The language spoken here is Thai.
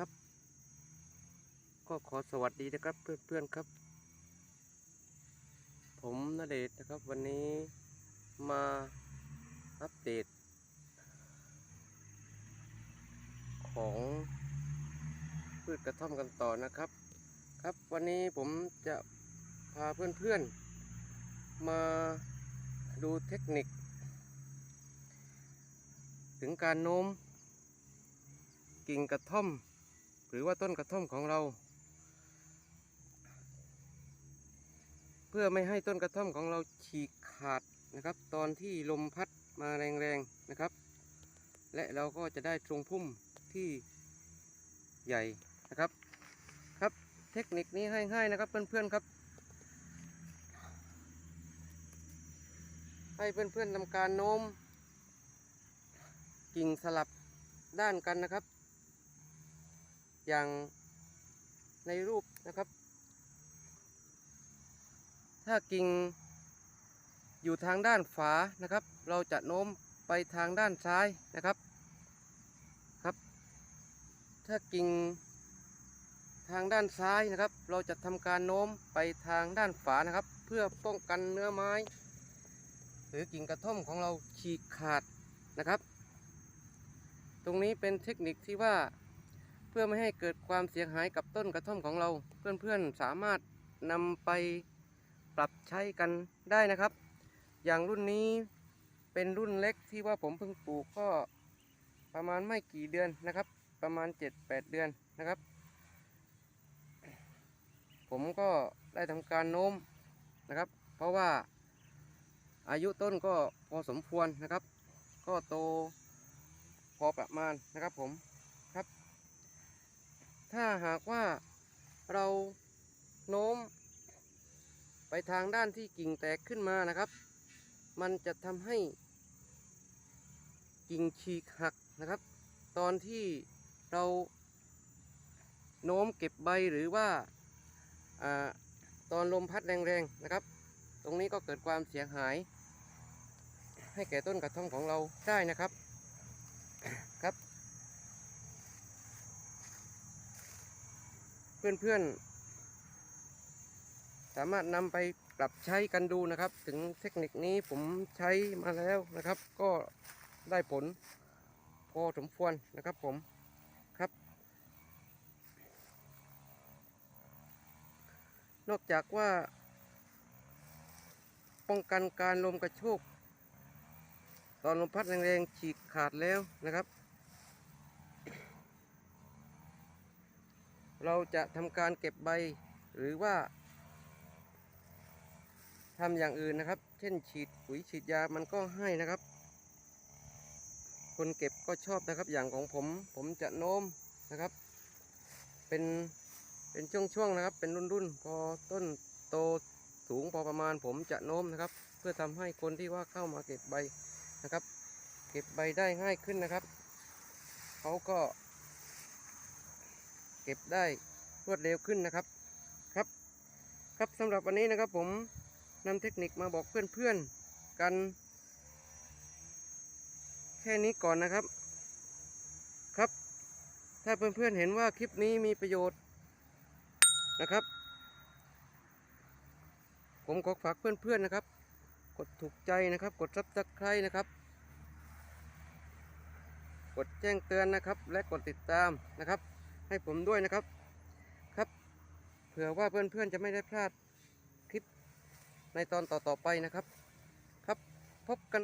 ครับ ก็ขอสวัสดีนะครับเพื่อนๆครับ ผมนเดชนะครับวันนี้มาอัปเดต ของพืชกระท่อมกันต่อนะครับ ครับวันนี้ผมจะพาเพื่อนๆ มาดูเทคนิค ถึงการโน้มกิ่งกระท่อม รือว่าต้นกระท่อมของเรา เพื่อไม่ให้ต้นกระท่อมของเราฉีกขาดนะครับ ตอนที่ลมพัดมาแรงๆนะครับ และเราก็จะได้ทรงพุ่มที่ใหญ่นะครับครับ เทคนิคนี้ให้ๆนะครับเพื่อนๆครับ ให้เพื่อนๆทำการโน้มกิ่งสลับด้านกันนะครับ อย่างในรูปนะครับ ถ้ากิ่งอยู่ทางด้านฝานะครับ เราจะโน้มไปทางด้านซ้ายนะครับครับ ถ้ากิ่งทางด้านซ้ายนะครับ เราจะทำการโน้มไปทางด้านฝานะครับ เพื่อป้องกันเนื้อไม้ หรือกิ่งกระท่อมของเราฉีกขาดนะครับ ตรงนี้เป็นเทคนิคที่ว่า พื่อไม่ให้เกิดความเสียหายกับต้นกระท่อมของเรา เพื่อนๆสามารถนำไปปรับใช้กันได้นะครับ อย่างรุ่นนี้เป็นรุ่นเล็กที่ว่าผมเพิ่งปลูกก็ประมาณไม่กี่เดือนนะครับ ประมาณ 7-8 เดือนนะครับ ผมก็ได้ทำการโน้มนะครับ เพราะว่าอายุต้นก็พอสมควรนะครับ ก็โตพอประมาณนะครับผม ถ้าหากว่าเราโน้ม ไปทางด้านที่กิ่งแตกขึ้นมานะครับ มันจะทำให้กิ่งฉีกหักนะครับ ตอนที่เราโน้มเก็บใบหรือว่าอตอนลมพัดแรงๆนะครับ ตรงนี้ก็เกิดความเสียหาย ให้แก่ต้นกระท่อมของเราได้นะครับ เพื่อนๆ สามารถนำไปปรับใช้กันดูนะครับ ถึงเทคนิคนี้ผมใช้มาแล้วนะครับ ก็ได้ผลพอสมควรนะครับผมครับ นอกจากว่า ป้องกันการลมกระโชกตอนลมพัดแรงๆฉีกขาดแล้วนะครับ เราจะทำการเก็บใบหรือว่าทำอย่างอื่นนะครับ เช่นฉีดปุ๋ยฉีดยามันก็ให้นะครับ คนเก็บก็ชอบนะครับอย่างของผม ผมจะโน้มนะครับ เป็นเป็นช่วงๆนะครับ เป็นรุ่นๆ พอต้นโตสูงพอประมาณผมจะโน้มนะครับ เพื่อทำให้คนที่ว่าเข้ามาเก็บใบนะครับ เก็บใบได้ง่ายขึ้นนะครับเขาก็ เก็บได้รวดเร็วขึ้นนะครับครับ ครับสำหรับวันนี้นะครับผมนำเทคนิคมาบอกเพื่อนๆกัน แค่นี้ก่อนนะครับครับ ถ้าเพื่อนๆเห็นว่าคลิปนี้มีประโยชน์นะครับ ผมขอฝากเพื่อนๆนะครับ กดถูกใจนะครับ กดซับสไครต์นะครับ กดแจ้งเตือนนะครับ และกดติดตามนะครับ ให้ผมด้วยนะครับ ครับเผื่อว่าเพื่อนๆจะไม่ได้พลาดคลิปในตอนต่อๆไปนะครับ ครับพบกัน